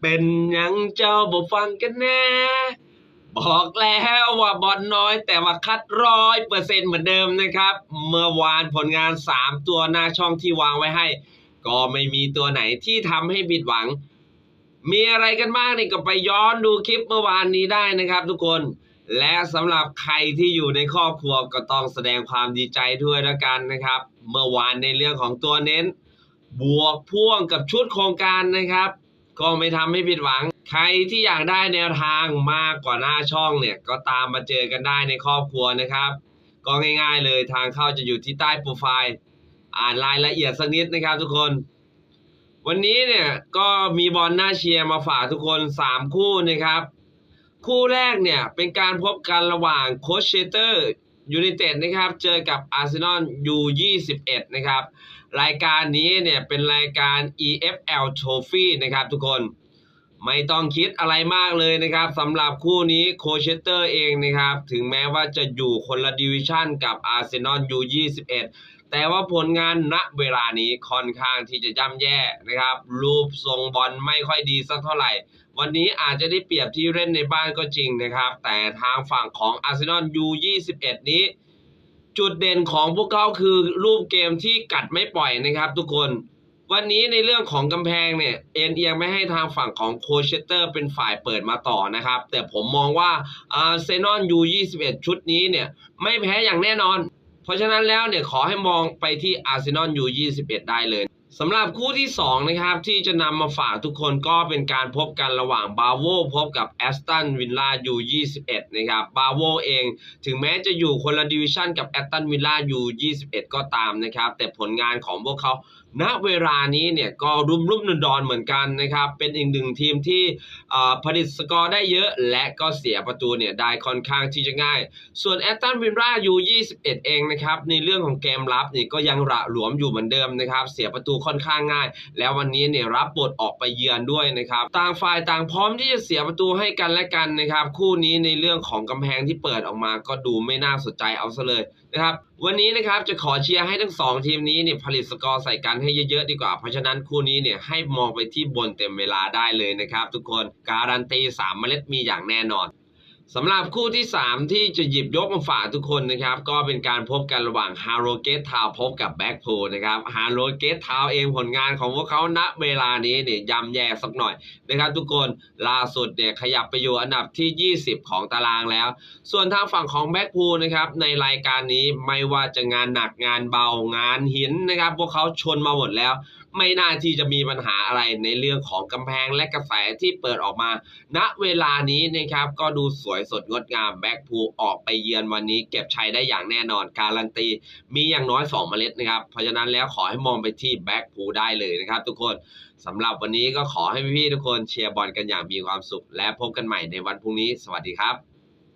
เป็นยังเจ้าบ่ฟังกันแน่ บอกแล้วว่าบอลน้อยแต่ว่าคัดร้อยเปอร์เซ็นเหมือนเดิมนะครับ เมื่อวานผลงาน 3 ตัวหน้าช่องที่วางไว้ให้ ก็ไม่มีตัวไหนที่ทำให้ผิดหวัง มีอะไรกันบ้างนี่ก็ไปย้อนดูคลิปเมื่อวานนี้ได้นะครับทุกคนและสำหรับใครที่อยู่ในครอบครัวก็ต้องแสดงความดีใจด้วยแล้วกันนะครับ เมื่อวานในเรื่องของตัวเน้น บวกพ่วงกับชุดโครงการนะครับ ก็ไม่ทำให้ผิดหวัง ใครที่อยากได้แนวทางมากกว่าหน้าช่องเนี่ย ก็ตามมาเจอกันได้ในครอบครัวนะครับ ก็ง่าย ๆ เลยทางเข้าจะอยู่ที่ใต้โปรไฟล์ อ่านรายละเอียดสักนิดนะครับทุกคน วันนี้เนี่ยก็มีบอลน่าเชียร์มาฝากทุกคน 3 คู่นะครับ คู่แรกเนี่ยเป็นการพบกันระหว่างโคชเชเตอร์ยูไนเต็ดนะครับ เจอกับอาร์เซนอลยู21นะครับ รายการนี้เนี่ยเป็นรายการ EFL Trophy นะครับทุกคนไม่ต้องคิดอะไรมากเลยนะครับสำหรับคู่นี้โคเชสเตอร์เองนะครับ ถึงแม้ว่าจะอยู่คนละดิวิชั่นกับอาร์เซนอลยู21แต่ว่าผลงานณเวลานี้ค่อนข้างที่จะย่ำแย่นะครับ รูปทรงบอลไม่ค่อยดีสักเท่าไหร่ วันนี้อาจจะได้เปรียบที่เล่นในบ้านก็จริงนะครับ แต่ทางฝั่งของอาร์เซนอลยู21นี้ จุดเด่นของพวกเขาคือรูปเกมที่กัดไม่ปล่อยนะครับทุกคน วันนี้ในเรื่องของกำแพงเนี่ยเอ็นเอียงไม่ให้ทางฝั่งของโคชเชเตอร์เป็นฝ่ายเปิดมาต่อนะครับ แต่ผมมองว่าอาร์เซนอลยู21 ชุดนี้เนี่ยไม่แพ้อย่างแน่นอน เพราะฉะนั้นแล้วเนี่ยขอให้มองไปที่อาร์เซนอลยู21 ได้เลย สำหรับคู่ที่ 2 นะครับ ที่จะนำมาฝากทุกคนก็เป็นการพบกันระหว่างบาโวพบกับแอสตันวิลล่ายู21นะครับบาโวเองถึงแม้จะอยู่คนละดิวิชันกับแอตตันวิลล่ายู21ก็ตามนะครับ แต่ผลงานของพวกเขาณเวลานี้เนี่ยก็รุ่มรุ่มนดอนเหมือนกันนะครับ เป็นอีกหนึ่งทีมที่ผลิตสกอร์ได้เยอะและก็เสียประตูเนี่ยได้ค่อนข้างที่จะง่าย ส่วนแอตตันวิลล่ายู21 เองนะครับ ในเรื่องของเกมรับนี่ก็ยังระหลวมอยู่เหมือนเดิมนะครับ เสียประตูค่อนข้างง่าย แล้ววันนี้เนี่ยรับบทออกไปเยือนด้วยนะครับ ต่างฝ่ายต่างพร้อมที่จะเสียประตูให้กันและกันนะครับ คู่นี้ในเรื่องของกำแพงที่เปิดออกมาก็ดูไม่น่าสนใจเอาซะเลยนะครับวันนี้นะครับจะขอเชียร์ให้ทั้งสองทีมนี้เนี่ยผลิตสกอร์ใส่กันให้เยอะๆดีกว่า เพราะฉะนั้นคู่นี้เนี่ยให้มองไปที่บนเต็มเวลาได้เลยนะครับ ทุกคนการันตีสามเมล็ดมีอย่างแน่นอน สำหรับคู่ที่ 3 ที่จะหยิบยกมาฝากทุกคนนะครับ ก็เป็นการพบกันระหว่างฮา r โ g เกตทาวพบกับแบ็กพูนะครับฮา r โ g เกตทาวเองผลงานของพวกเขาณเวลานี้เนี่ยยำแย่สักหน่อยนะครับทุกคนล่าสุดเนี่ยขยับไปอยู่อันดับที่ 20 ของตารางแล้ว ส่วนทางฝั่งของแบ็กพูนะครับในรายการนี้ไม่ว่าจะงานหนักงานเบางานหินนะครับ พวกเขาชนมาหมดแล้วไม่น่าที่จะมีปัญหาอะไรในเรื่องของกำแพงและกระแสที่เปิดออกมา ณเวลานี้นะครับก็ดูสวยสดงดงามแบ็กพูออกไปเยือนวันนี้ เก็บชัยได้อย่างแน่นอนการันตี มีอย่างน้อย 2 เมล็ดนะครับ เพราะฉะนั้นแล้วขอให้มองไปที่แบ็กพูได้เลยนะครับทุกคนสำหรับวันนี้ก็ขอให้พี่ๆทุกคนเชียร์บอลกันอย่างมีความสุข และพบกันใหม่ในวันพรุ่งนี้ สวัสดีครับ